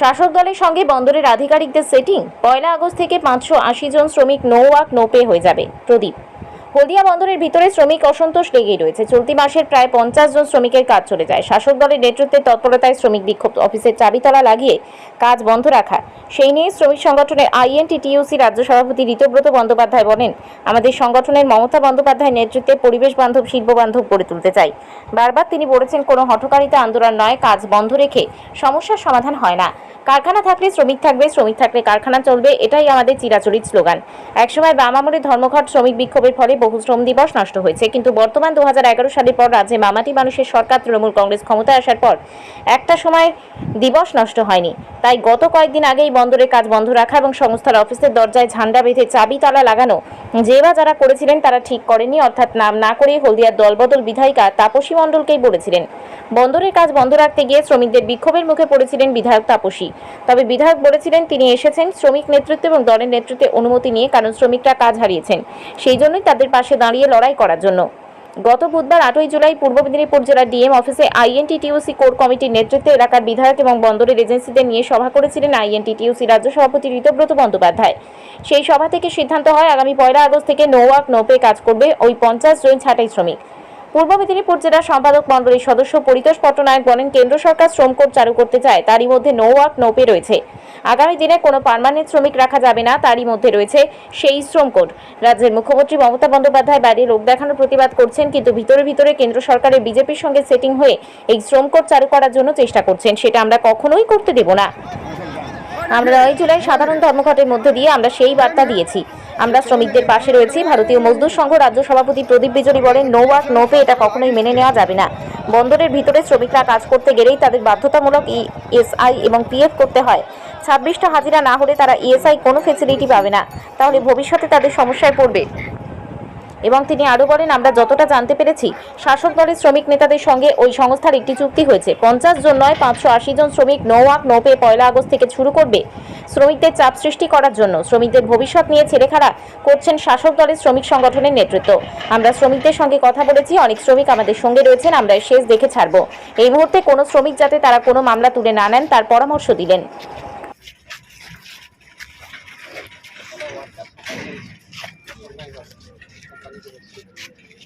শাসক দলের সঙ্গে বন্দরের আধিকারিকদের সেটিং পয়লা আগস্ট থেকে পাঁচশো আশি জন শ্রমিক নো ওয়াক, নো পে হয়ে যাবে। প্রদীপ। হলদিয়া বন্দরের ভিতরে শ্রমিক অসন্তোষ লেগেই রয়েছে। চলতি মাসের প্রায় পঞ্চাশ জন শ্রমিকের কাজ চলে যায়। শাসক দলের নেতৃত্বের তৎপরতায় শ্রমিক বিক্ষোভ। অফিসের চাবিতলা লাগিয়ে কাজ বন্ধ রাখা। সেই নিয়ে শ্রমিক সংগঠনের আইএনটিটিইউসি রাজ্য সভাপতি ঋতব্রত বন্দ্যোপাধ্যায় বলেন, আমাদের সংগঠনের মমতা বন্দ্যোপাধ্যায় নেতৃত্বে পরিবেশ বান্ধব, শিল্প বান্ধব গড়ে তুলতে চাই। বারবার তিনি বলেছেন, কোনো হঠকারিতা আন্দোলন নয়, কাজ বন্ধ রেখে সমস্যার সমাধান হয় না। কারখানা থাকলে শ্রমিক থাকবে, শ্রমিক থাকলে কারখানা চলবে, এটাই আমাদের চিরাচরিত স্লোগান। একসময় বাম ধর্মঘট, শ্রমিক বিক্ষোভের ফলে বহু শ্রম দিবস নষ্ট হয়েছে। কিন্তু বর্তমান দু হাজার এগারো সালের পর রাজ্যে মামাটি মানুষের সরকার, তৃণমূল কংগ্রেস ক্ষমতায় আসার পর একটা সময় দিবস নষ্ট হয়নি। তাই গত কয়েকদিন আগেই বন্দরের কাজ বন্ধ রাখা এবং সংস্থার অফিসের দরজায় ঝান্ডা বেঁধে চাবি, তালা লাগানো, যে বা যারা করেছিলেন তারা ঠিক করেনি অর্থাৎ নাম না করে হলদিয়ার দলবদল বিধায়িকা তাপসী মণ্ডলকেই বলেছিলেন। বন্দরের কাজ বন্ধ রাখতে গিয়ে শ্রমিকদের বিক্ষোভের মুখে পড়েছিলেন বিধায়ক তাপসী। তবে বিধায়ক বলেছিলেন, তিনি এসেছেন শ্রমিক নেতৃত্ব এবং দলের নেতৃত্বে অনুমতি নিয়ে, কারণ শ্রমিকরা কাজ হারিয়েছেন। সেই জন্যই তাদের পাশে দাঁড়িয়ে লড়াই করার জন্য। গত বুধবার আটই জুলাই পূর্ব মেদিনীপুর জেলার ডিএম অফিসে আইএনটিটিউসি কোর কমিটির নেতৃত্বে এলাকার বিধায়ক এবং বন্দরের এজেন্সিদের নিয়ে সভা করেছিলেন আইএনটিটিউসি রাজ্য সভাপতি ঋতব্রত বন্দ্যোপাধ্যায়। সেই সভা থেকে সিদ্ধান্ত হয়, আগামী পয়লা আগস্ট থেকে নো ওয়াক নো পে কাজ করবে ওই পঞ্চাশ জন ছাঁটাই শ্রমিক। পূর্ব মেদিনীপুর জেলা সম্পাদক মণ্ডলীর সদস্য পরিতোষ পট্টনায়ক বলেন, কেন্দ্র সরকার শ্রম কোড চালু করতে চায়, তারই মধ্যে নো ওয়াক নো পে রয়েছে। আগামী দিনে কোনো পার্মানেন্ট শ্রমিক রাখা যাবে না, তারই মধ্যে রয়েছে সেই শ্রম কোড। রাজ্যের মুখ্যমন্ত্রী মমতা বন্দ্যোপাধ্যায় বাইরে লোক দেখানোর প্রতিবাদ করছেন, কিন্তু ভিতরে ভিতরে কেন্দ্র সরকারের বিজেপির সঙ্গে সেটিং হয়ে এই শ্রম কোড চালু করার জন্য চেষ্টা করছেন, সেটা আমরা কখনোই করতে দেব না। আমরা নয় জুলাই সাধারণ ধর্মঘটের মধ্যে দিয়ে আমরা সেই বার্তা দিয়েছি। আমরা শ্রমিকদের পাশে রয়েছি। ভারতীয় মজদুর সংঘ রাজ্য সভাপতি প্রদীপ বিজয়ী বলেন, নো ওয়ার্ক, নো পে এটা কখনোই মেনে নেওয়া যাবে না। বন্দরের ভিতরে শ্রমিকরা কাজ করতে গেলেই তাদের বাধ্যতামূলক ইএসআই এবং পিএফ করতে হয়। ছাব্বিশটা হাজিরা না হলে তারা ইএসআই কোনো ফেসিলিটি পাবে না। তাহলে ভবিষ্যতে তাদের সমস্যায় পড়বে। এবং তিনি আরও বলেন, আমরা যতটা জানতে পেরেছি, শাসক দলের শ্রমিক নেতাদের সঙ্গে ওই সংস্থার একটি চুক্তি হয়েছে। পঞ্চাশ জন নয়, পাঁচশো আশি জন শ্রমিক নো ওয়াক নো পে পয়লা আগস্ট থেকে শুরু করবে শ্রমিকদের চাপ সৃষ্টি করার জন্য। শ্রমিকদের ভবিষ্যৎ নিয়ে ছেলেখাড়া করছেন শাসক দলের শ্রমিক সংগঠনের নেতৃত্ব। আমরা শ্রমিকদের সঙ্গে কথা বলেছি, অনেক শ্রমিক আমাদের সঙ্গে রয়েছেন, আমরা শেষ দেখে ছাড়ব। এই মুহূর্তে কোনো শ্রমিক যাতে তারা কোনো মামলা তুলে না নেন, তার পরামর্শ দিলেন।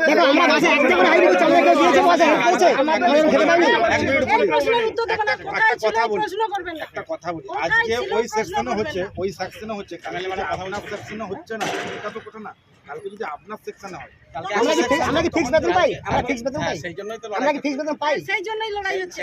দেখো আমরা বাসে একটা করে আইডি চালিয়ে গিয়ে দিয়েছে বাসে বলছে আমরা খেতে কোথায় ছিল কথা বলি। প্রশ্ন করবেন না একটা কথা বলি আজকে ওই সেকশনে হচ্ছে না। ওই সেকশনে হচ্ছে কালকে মানে আপনার সেকশনে হচ্ছে না এটা তো কথা না কালকে যদি আপনার সেকশনে হয় কালকে আমরা কি আমরা কি ফিক্স বেতন পাই আমরা ফিক্স বেতন হ্যাঁ, পাই সেই জন্যই তো আমরা কি ফিক্স বেতন পাই সেই জন্যই লড়াই হচ্ছে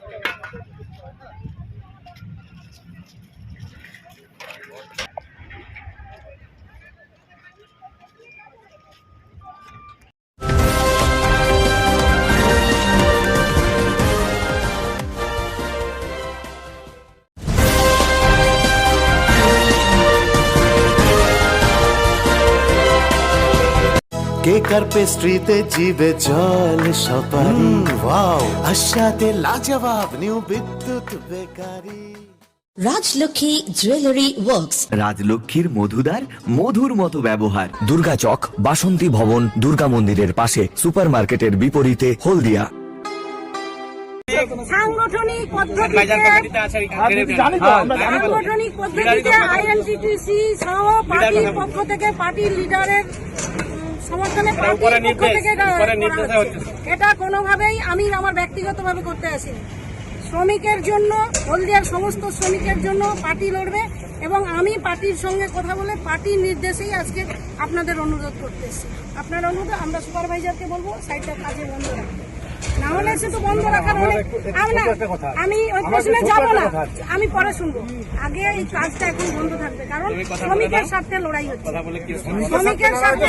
কেকার পেস্ট্রিতে জিবে জল সপারি ওয়াও। আশাতে লাজবাব new Bidyut bakery. Rajlakshmi jewellery works. রাজলক্ষ্মীর মধুদার মধুর মতো ব্যবহার। দুর্গা চক বাসন্তী ভবন দুর্গা মন্দিরের পাশে সুপারমার্কেটের বিপরীতে হলদিয়া। সাংগঠনিক পদ্ধতিতে সাংগঠনিক পদ্ধতিতে আইএনসিটিসি সহ পার্টির পক্ষ থেকে পার্টির লিডারের সমর্থনে থেকে এটা কোনোভাবেই আমি আমার ব্যক্তিগতভাবে করতে আসিনি। শ্রমিকের জন্য হলদিয়ার সমস্ত শ্রমিকের জন্য পার্টি লড়বে এবং আমি পার্টির সঙ্গে কথা বলে পার্টির নির্দেশেই আজকে আপনাদের অনুরোধ করতে এসেছি। আপনার অনুরোধ আমরা সুপারভাইজারকে বলব সাইডটা কাজে বন্ধ রাখতে। না হলে সে তো বন্ধ রাখার অনেক আমি ওই প্রশ্নে যাব না। আমি পরে শুনব। আগে এই কাজটা এখন বন্ধ থাকবে কারণ শ্রমিকের স্বার্থে লড়াই হচ্ছে। শ্রমিকের স্বার্থে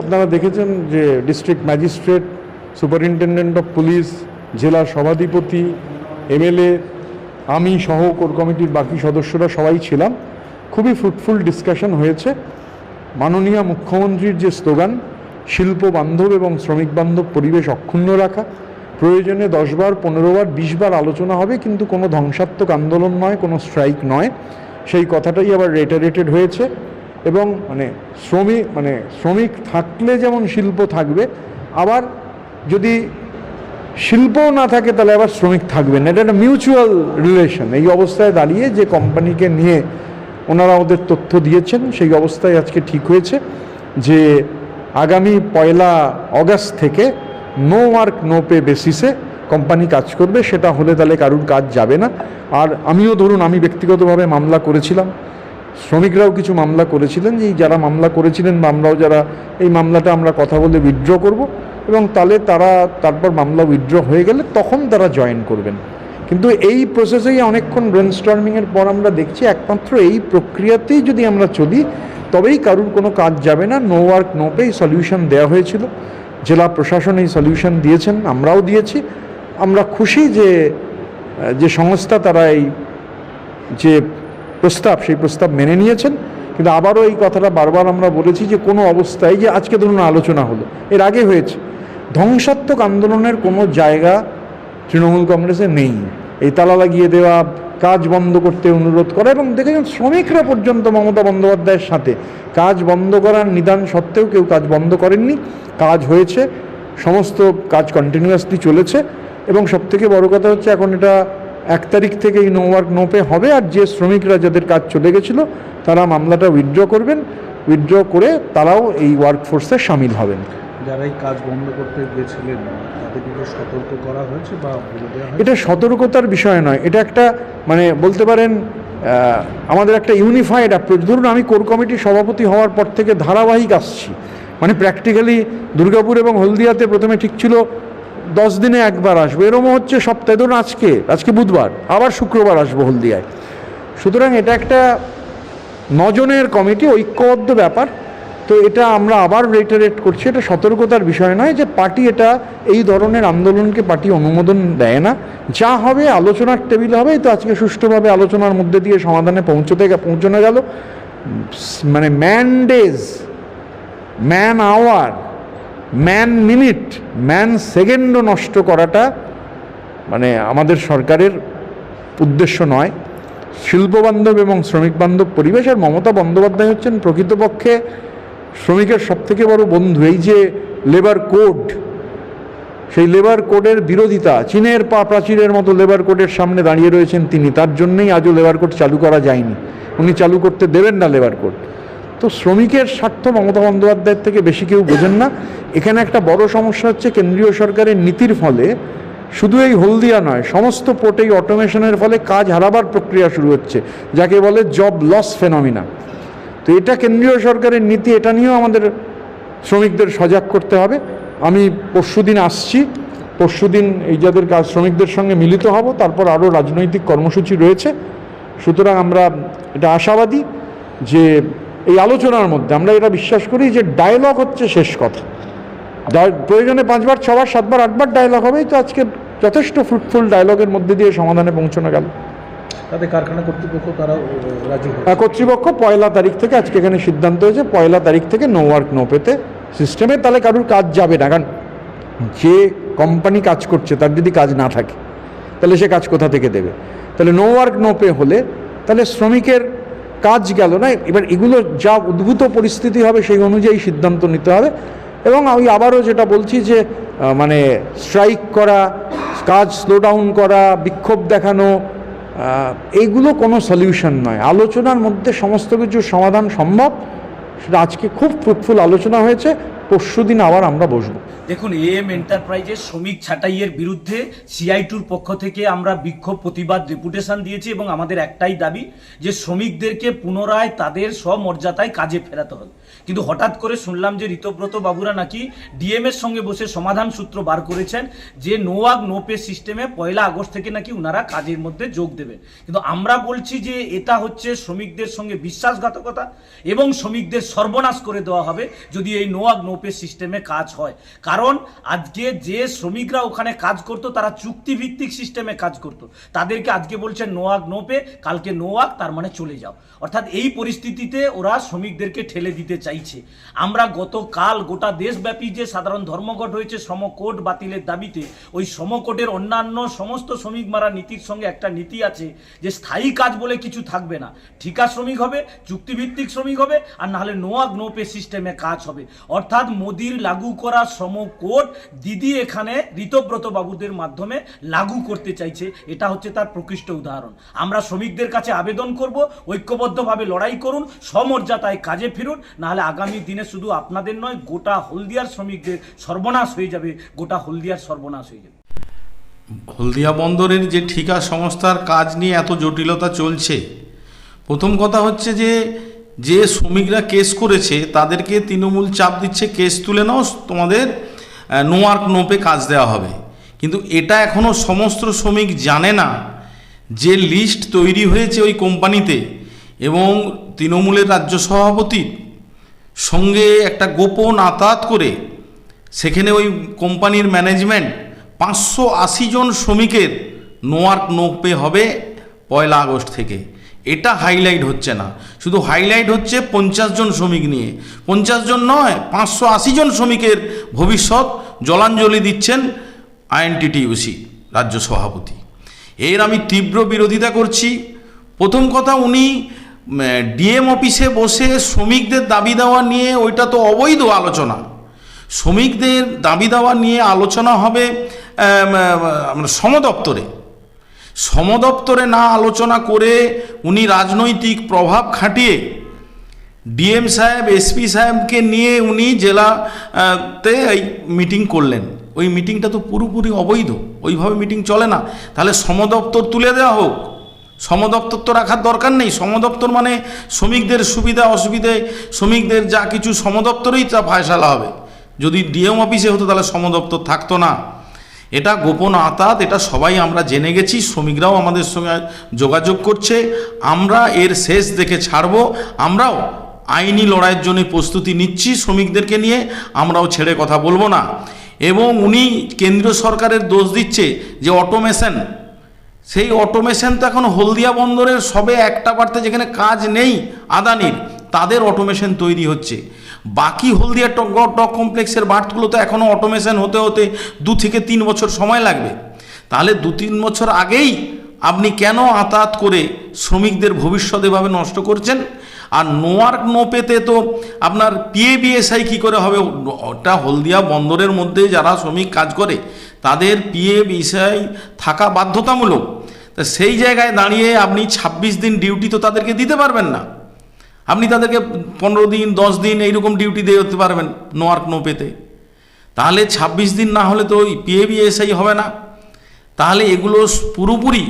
আপনারা দেখেছেন যে district magistrate superintendent of police জেলা সভাধিপতি এমএলএ আমি সহ কোর কমিটির বাকি সদস্যরা সবাই ছিলাম। খুবই ফ্রুটফুল ডিসকাশন হয়েছে। মাননীয় মুখ্যমন্ত্রীর যে স্লোগান শিল্প বান্ধব এবং শ্রমিক বান্ধব পরিবেশ অক্ষুণ্ণ রাখা। প্রয়োজনে দশবার পনেরোবার বিশবার আলোচনা হবে, কিন্তু কোনো ধ্বংসাত্মক আন্দোলন নয়, কোনো স্ট্রাইক নয়। সেই কথাটাই আবার রেটারেটেড হয়েছে। এবং মানে শ্রমিক মানে শ্রমিক থাকলে যেমন শিল্প থাকবে, আবার যদি শিল্পও না থাকে, তাহলে আবার শ্রমিক থাকবে না। এটা একটা মিউচুয়াল রিলেশন এই অবস্থায় দাঁড়িয়ে যে কোম্পানিকে নিয়ে ওনারা ওদের তথ্য দিয়েছেন, সেই অবস্থায় আজকে ঠিক হয়েছে যে আগামী পয়লা অগাস্ট থেকে নো ওয়ার্ক নো পে বেসিসে কোম্পানি কাজ করবে, সেটা হলে তাহলে কারুর কাজ যাবে না। আর আমিও ধরুন, আমি ব্যক্তিগতভাবে মামলা করেছিলাম। শ্রমিকরাও কিছু মামলা করেছিলেন, যে যারা মামলা করেছিলেন আমরাও যারা, এই মামলাটা আমরা কথা বলে উইথড্র করব এবং তাহলে তারা তারপর মামলা উইথড্র হয়ে গেলে তখন তারা জয়েন করবেন। কিন্তু এই প্রসেসেই অনেকক্ষণ ব্রেনস্টর্মিংয়ের পর আমরা দেখছি, একমাত্র এই প্রক্রিয়াতেই যদি আমরা চলি তবেই কারুর কোনো কাজ যাবে না। No work no pay solution দেওয়া হয়েছিল। জেলা প্রশাসন এই সলিউশন দিয়েছেন, আমরাও দিয়েছি। আমরা খুশি যে যে সংস্থা তারা এই যে প্রস্তাব, সেই প্রস্তাব মেনে নিয়েছেন। কিন্তু আবারও এই কথাটা বারবার আমরা বলেছি যে, কোনো অবস্থায় যে আজকে ধরুন আলোচনা হলো, এর আগে হয়েছে। ধ্বংসাত্মক আন্দোলনের কোনো জায়গা তৃণমূল কংগ্রেসে নেই। এই তালা লাগিয়ে দেওয়া কাজ বন্ধ করতে অনুরোধ করা এবং দেখেছেন শ্রমিকরা পর্যন্ত মমতা বন্দ্যোপাধ্যায়ের সাথে। কাজ বন্ধ করার নিদান সত্ত্বেও কেউ কাজ বন্ধ করেননি। কাজ হয়েছে, সমস্ত কাজ কন্টিনিউয়াসলি চলেছে এবং সবথেকে বড় কথা হচ্ছে এখন এটা এক তারিখ থেকে এই নো ওয়ার্ক নো পে হবে আর যে শ্রমিকরা যাদের কাজ চলে গেছিল, তারা মামলাটা উইথড্র করবেন। উইথড্র করে তারাও এই ওয়ার্ক ফোর্সে সামিল হবেন। যারা এই কাজ বন্ধ করতে কি সতর্ক করা হয়েছে বা এটা সতর্কতার বিষয় নয়। এটা একটা মানে বলতে পারেন আমাদের একটা ইউনিফাইড অ্যাপ্রোচ ধরুন আমি কোর কমিটির সভাপতি হওয়ার পর থেকে ধারাবাহিক আসছি। মানে প্র্যাকটিক্যালি দুর্গাপুর এবং হলদিয়াতে প্রথমে ঠিক ছিল দশ দিনে একবার আসব। এরমও হচ্ছে সপ্তাহে। ধরুন আজকে আজকে বুধবার, আবার শুক্রবার আসব হলদিয়ায়। সুতরাং এটা একটা নজনের কমিটি ঐক্যবদ্ধ ব্যাপার। তো এটা আমরা আবার রেটারেট করছি, এটা সতর্কতার বিষয় নয় যে পার্টি এটা এই ধরনের আন্দোলনকে পার্টি অনুমোদন দেয় না। যা হবে আলোচনার টেবিল হবে, তো আজকে সুষ্ঠুভাবে আলোচনার মধ্যে দিয়ে সমাধানে পৌঁছতে পৌঁছানো গেল। মানে man days man hour man minute man সেকেন্ডও নষ্ট করাটা মানে আমাদের সরকারের উদ্দেশ্য নয়। শিল্পবান্ধব এবং শ্রমিক বান্ধব পরিবেশ আর মমতা বন্দ্যোপাধ্যায় হচ্ছেন প্রকৃতপক্ষে শ্রমিকের সবথেকে বড় বন্ধু, এই যে লেবার কোড সেই লেবার কোডের বিরোধিতা, চীনের পা প্রাচীরের মতো লেবার কোডের সামনে দাঁড়িয়ে রয়েছেন তিনি, তার জন্যই আজও লেবার কোড চালু করা যায়নি। উনি চালু করতে দেবেন না লেবার কোড তো শ্রমিকের স্বার্থ মমতা বন্দ্যোপাধ্যায়ের থেকে বেশি কেউ বোঝেন না। এখানে একটা বড় সমস্যা হচ্ছে, কেন্দ্রীয় সরকারের নীতির ফলে শুধু এই হলদিয়া নয়, সমস্ত পোর্টেই অটোমেশনের ফলে কাজ হারাবার প্রক্রিয়া শুরু হচ্ছে, যাকে বলে জব লস ফেনমিনা তো এটা কেন্দ্রীয় সরকারের নীতি, এটা নিয়েও আমাদের শ্রমিকদের সজাগ করতে হবে। আমি পরশুদিন আসছি পরশুদিন এই যাদের কাজ শ্রমিকদের সঙ্গে মিলিত হব, তারপর আরও রাজনৈতিক কর্মসূচি রয়েছে। সুতরাং আমরা এটা আশাবাদী যে এই আলোচনার মধ্যে আমরা এটা বিশ্বাস করি যে ডায়লগ হচ্ছে শেষ কথা। প্রয়োজনে পাঁচবার, ছবার, সাতবার, আটবার ডায়লগ হবেই তো আজকে যথেষ্ট ফ্রুটফুল ডায়লগের মধ্যে দিয়ে সমাধানে পৌঁছানো গেল। তাদের কারখানা কর্তৃপক্ষ তারা রাজি কর্তৃপক্ষ পয়লা তারিখ থেকে আজকে এখানে সিদ্ধান্ত হয়েছে, পয়লা তারিখ থেকে নো ওয়ার্ক নো পেতে সিস্টেমে তাহলে কারুর কাজ যাবে না। কারণ যে কোম্পানি কাজ করছে, তার যদি কাজ না থাকে, তাহলে সে কাজ কোথা থেকে দেবে? তাহলে নো ওয়ার্ক নো পে হলে তাহলে শ্রমিকের কাজ গেল না? এবার এগুলো যা উদ্ভূত পরিস্থিতি হবে, সেই অনুযায়ী সিদ্ধান্ত নিতে হবে। এবং আমি আবারও যেটা বলছি যে মানে স্ট্রাইক করা, কাজ স্লো ডাউন করা, বিক্ষোভ দেখানো এইগুলো কোনো সলিউশন নয়। আলোচনার মধ্যে সমস্ত কিছু সমাধান সম্ভব। সেটা আজকে খুব ফ্রুটফুল আলোচনা হয়েছে। পরশু দিন আবার আমরা বসবো। দেখুন এএম এন্টারপ্রাইজের শ্রমিক ছাঁটাইয়ের বিরুদ্ধে সিআইটুর পক্ষ থেকে আমরা বিক্ষোভ, প্রতিবাদ ডেপুটেশন দিয়েছি এবং আমাদের একটাই দাবি যে শ্রমিকদেরকে পুনরায় তাদের স্বমর্যাদায় কাজে ফেরাতে হবে। কিন্তু হঠাৎ করে শুনলাম যে ঋতব্রত বাবুরা নাকি ডিএম এর সঙ্গে বসে সমাধান সূত্র বার করেছেন যে নো ওয়াক নো পে সিস্টেমে পয়লা আগস্ট থেকে নাকি উনারা কাজের মধ্যে যোগ দেবেন। কিন্তু আমরা বলছি যে এটা হচ্ছে শ্রমিকদের সঙ্গে বিশ্বাসঘাতকতা এবং শ্রমিকদের সর্বনাশ করে দেওয়া হবে যদি এই নো ওয়াক নো পে সিস্টেমে কাজ হয়। কারণ আজকে যে শ্রমিকরা ওখানে কাজ করতো, তারা চুক্তিভিত্তিক সিস্টেমে কাজ করতো। তাদেরকে আজকে বলছে নো ওয়াক নো পে, কালকে নো ওয়াক তার মানে চলে যাও। অর্থাৎ এই পরিস্থিতিতে ওরা শ্রমিকদেরকে ঠেলে দিতে চাইছে। আমরা গতকাল গোটা দেশব্যাপী যে সাধারণ ধর্মঘট হয়েছে সমকোট বাতিলের দাবিতে, ওই সমকোটের অন্যান্য সমস্ত শ্রমিক মারা নীতির সঙ্গে একটা নীতি আছে যে স্থায়ী কাজ বলে কিছু থাকবে না। ঠিকা শ্রমিক হবে, চুক্তিভিত্তিক শ্রমিক হবে, আর নাহলে নোয়াক নো পে সিস্টেমে কাজ হবে। অর্থাৎ মোদির লাগু করা সমকোট দিদি এখানে ঋতব্রত বাবুদের মাধ্যমে লাগু করতে চাইছে। এটা হচ্ছে তার প্রকৃষ্ট উদাহরণ। আমরা শ্রমিকদের কাছে আবেদন করব, ঐক্যবদ্ধভাবে লড়াই করুন সমর্যাদায় কাজে ফিরুন, নাহলে আগামী দিনে শুধু আপনাদের নয়, গোটা হলদিয়ার শ্রমিকদের সর্বনাশ হয়ে যাবে, গোটা হলদিয়ার সর্বনাশ হয়ে যাবে। হলদিয়া বন্দরের যে ঠিকা সংস্থার কাজ নিয়ে এত জটিলতা চলছে, প্রথম কথা হচ্ছে যে যে শ্রমিকরা কেস করেছে, তাদেরকে তৃণমূল চাপ দিচ্ছে, কেস তুলে নাও, তোমাদের নো ওয়ার্ক নোপে কাজ দেওয়া হবে। কিন্তু এটা এখনও সমস্ত শ্রমিক জানে না যে লিস্ট তৈরি হয়েছে ওই কোম্পানিতে এবং তৃণমূলের রাজ্য সভাপতি সঙ্গে একটা গোপন আতাত করে সেখানে ওই কোম্পানির ম্যানেজমেন্ট পাঁচশো আশি জন শ্রমিকের নোয়ার্ক নো পে হবে পয়লা আগস্ট থেকে। এটা হাইলাইট হচ্ছে না। শুধু হাইলাইট হচ্ছে পঞ্চাশ জন শ্রমিক নিয়ে। পঞ্চাশ জন নয় পাঁচশো আশি জন শ্রমিকের ভবিষ্যৎ জলাঞ্জলি দিচ্ছেন আইএনটিটিউসি রাজ্য সভাপতি। এর আমি তীব্র বিরোধিতা করছি। প্রথম কথা উনি ডিএম অফিসে বসে শ্রমিকদের দাবি দেওয়া নিয়ে ওইটা তো অবৈধ আলোচনা। শ্রমিকদের দাবি দেওয়া নিয়ে আলোচনা হবে আম, আমরা সম দপ্তরে সম দপ্তরে না আলোচনা করে উনি রাজনৈতিক প্রভাব খাটিয়ে ডিএম সাহেব এসপি সাহেবকে নিয়ে উনি জেলা আহ, তে এই মিটিং করলেন। ওই মিটিংটা তো পুরোপুরি অবৈধ ওইভাবে মিটিং চলে না। তাহলে সমদপ্তর তুলে দেওয়া হোক। সমদপ্তর তো রাখার দরকার নেই। সমদপ্তর মানে শ্রমিকদের সুবিধা অসুবিধে শ্রমিকদের যা কিছু সমদপ্তরেই তা ফায়সালা হবে। যদি ডিএম অফিসে হতো তাহলে সমদপ্তর থাকতো না। এটা গোপন আতাত, এটা সবাই আমরা জেনে গেছি, শ্রমিকরাও আমাদের সঙ্গে যোগাযোগ করছে। আমরা এর শেষ দেখে ছাড়ব, আমরাও আইনি লড়াইয়ের জন্য প্রস্তুতি নিচ্ছি শ্রমিকদেরকে নিয়ে, আমরাও ছেড়ে কথা বলব না। এবং উনি কেন্দ্রীয় সরকারের দোষ দিচ্ছে যে অটোমেশন, সেই অটোমেশন তো এখন হলদিয়া বন্দরের সবে একটা বার্তে যেখানে কাজ নেই, আদানির, তাদের অটোমেশন তৈরি হচ্ছে। বাকি হলদিয়া টক টক কমপ্লেক্সের বার্থগুলো তো এখনও অটোমেশন হতে হতে দু থেকে তিন বছর সময় লাগবে। তাহলে দু তিন বছর আগেই আপনি কেন আতাত করে শ্রমিকদের ভবিষ্যৎ এভাবে নষ্ট করছেন? আর নোয়ার্ক নো পেতে তো আপনার পিএবিএসআই কী করে হবে? ওটা হলদিয়া বন্দরের মধ্যে যারা শ্রমিক কাজ করে, তাদের পিএবিএসআই থাকা বাধ্যতামূলক। তা সেই জায়গায় দাঁড়িয়ে আপনি ২৬ দিন ডিউটি তো তাদেরকে দিতে পারবেন না। আপনি তাদেরকে পনেরো দিন, দশ দিন এইরকম ডিউটি দিয়ে দিতে পারবেন নো আর্ক নো পেতে তাহলে ২৬ দিন না হলে তো ওই পিএবিএসআই হবে না। তাহলে এগুলো পুরোপুরি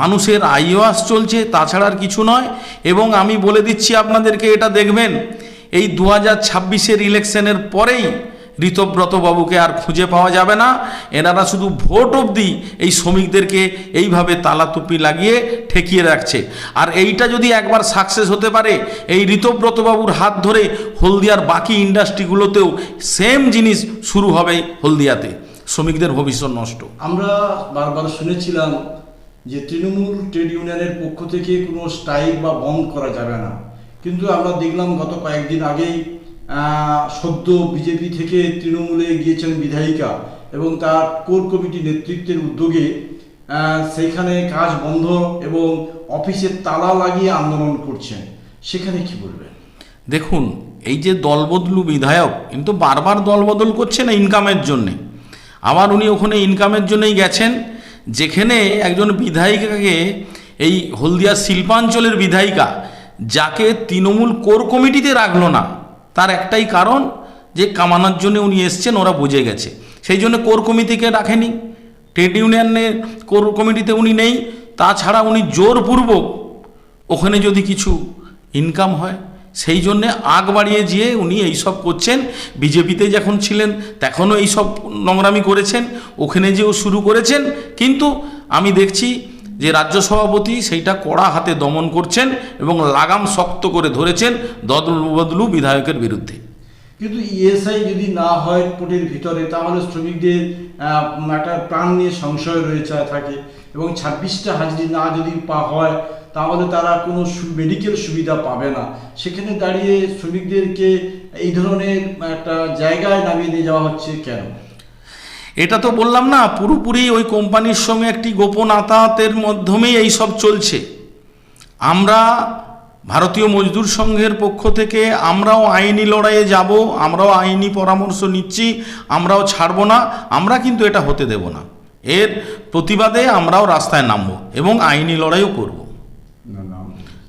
মানুষের আইওয়াস চলছে, তাছাড়া আর কিছু নয়। এবং আমি বলে দিচ্ছি আপনাদেরকে, এটা দেখবেন, এই দু হাজার ছাব্বিশের ইলেকশনের পরেই ঋতব্রত বাবুকে আর খুঁজে পাওয়া যাবে না। এনারা শুধু ভোট অবধি এই শ্রমিকদেরকে এইভাবে তালাতুপি লাগিয়ে ঠেকিয়ে রাখছে। আর এইটা যদি একবার সাকসেস হতে পারে, এই ঋতব্রত বাবুর হাত ধরে হলদিয়ার বাকি ইন্ডাস্ট্রিগুলোতেও সেম জিনিস শুরু হবে হলদিয়াতে। শ্রমিকদের ভবিষ্যৎ নষ্ট। আমরা বারবার শুনেছিলাম যে তৃণমূল ট্রেড ইউনিয়নের পক্ষ থেকে কোনো স্ট্রাইক বা বন্ধ করা যাবে না। কিন্তু আমরা দেখলাম গত কয়েকদিন আগেই সদ্য বিজেপি থেকে তৃণমূলে গিয়েছেন বিধায়িকা এবং তার কোর কমিটি নেতৃত্বের উদ্যোগে সেইখানে কাজ বন্ধ এবং অফিসের তালা লাগিয়ে আন্দোলন করছেন। সেখানে কি বলবেন? দেখুন, এই যে দলবদলু বিধায়ক কিন্তু বারবার দলবদল করছে না ইনকামের জন্যে। আবার উনি ওখানে ইনকামের জন্যই গেছেন, যেখানে একজন বিধায়িকাকে, এই হলদিয়া শিল্পাঞ্চলের বিধায়িকা, যাকে তৃণমূল কোর কমিটিতে রাখল না তার একটাই কারণ যে কামানোর জন্য উনি এসছেন, ওরা বুঝে গেছে। সেই জন্য কোর কমিটিকে রাখেনি। ট্রেড ইউনিয়নের কোর কমিটিতে উনি নেই। তাছাড়া উনি জোরপূর্বক ওখানে যদি কিছু ইনকাম হয়, সেই জন্যে আগ বাড়িয়ে যেয়ে উনি এইসব করছেন। বিজেপিতে যখন ছিলেন, তখনও এইসব নোংরামি করেছেন। ওখানে যেও শুরু করেছেন। কিন্তু আমি দেখছি যে রাজ্য সভাপতি সেইটা কড়া হাতে দমন করছেন এবং লাগাম শক্ত করে ধরেছেন বদলু বিধায়কের বিরুদ্ধে। কিন্তু ইএসআই যদি না হয় কোর্টের ভিতরে, তাহলে শ্রমিকদের একটা প্রাণ নিয়ে সংশয় রয়েছে থাকে। এবং ছাব্বিশটা হাজিরি না যদি পা হয়, তাহলে তারা কোনো মেডিকেল সুবিধা পাবে না। সেখানে দাঁড়িয়ে শ্রমিকদেরকে এই ধরনের একটা জায়গায় নামিয়ে নিয়ে যাওয়া হচ্ছে কেন? এটা তো বললাম না পুরোপুরি ওই কোম্পানির সঙ্গে একটি গোপন আতাহাতের মাধ্যমেই এই সব চলছে। আমরা ভারতীয় মজদুর সংঘের পক্ষ থেকে আমরাও আইনি লড়াইয়ে যাব আমরাও আইনি পরামর্শ নিচ্ছি আমরাও ছাড়ব না আমরা কিন্তু এটা হতে দেব না। এর প্রতিবাদে আমরাও রাস্তায় নামব এবং আইনি লড়াইও করব।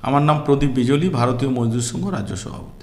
আমার নাম প্রদীপ বিজলি ভারতীয় মজদুর সংঘ রাজ্য সভাপতি।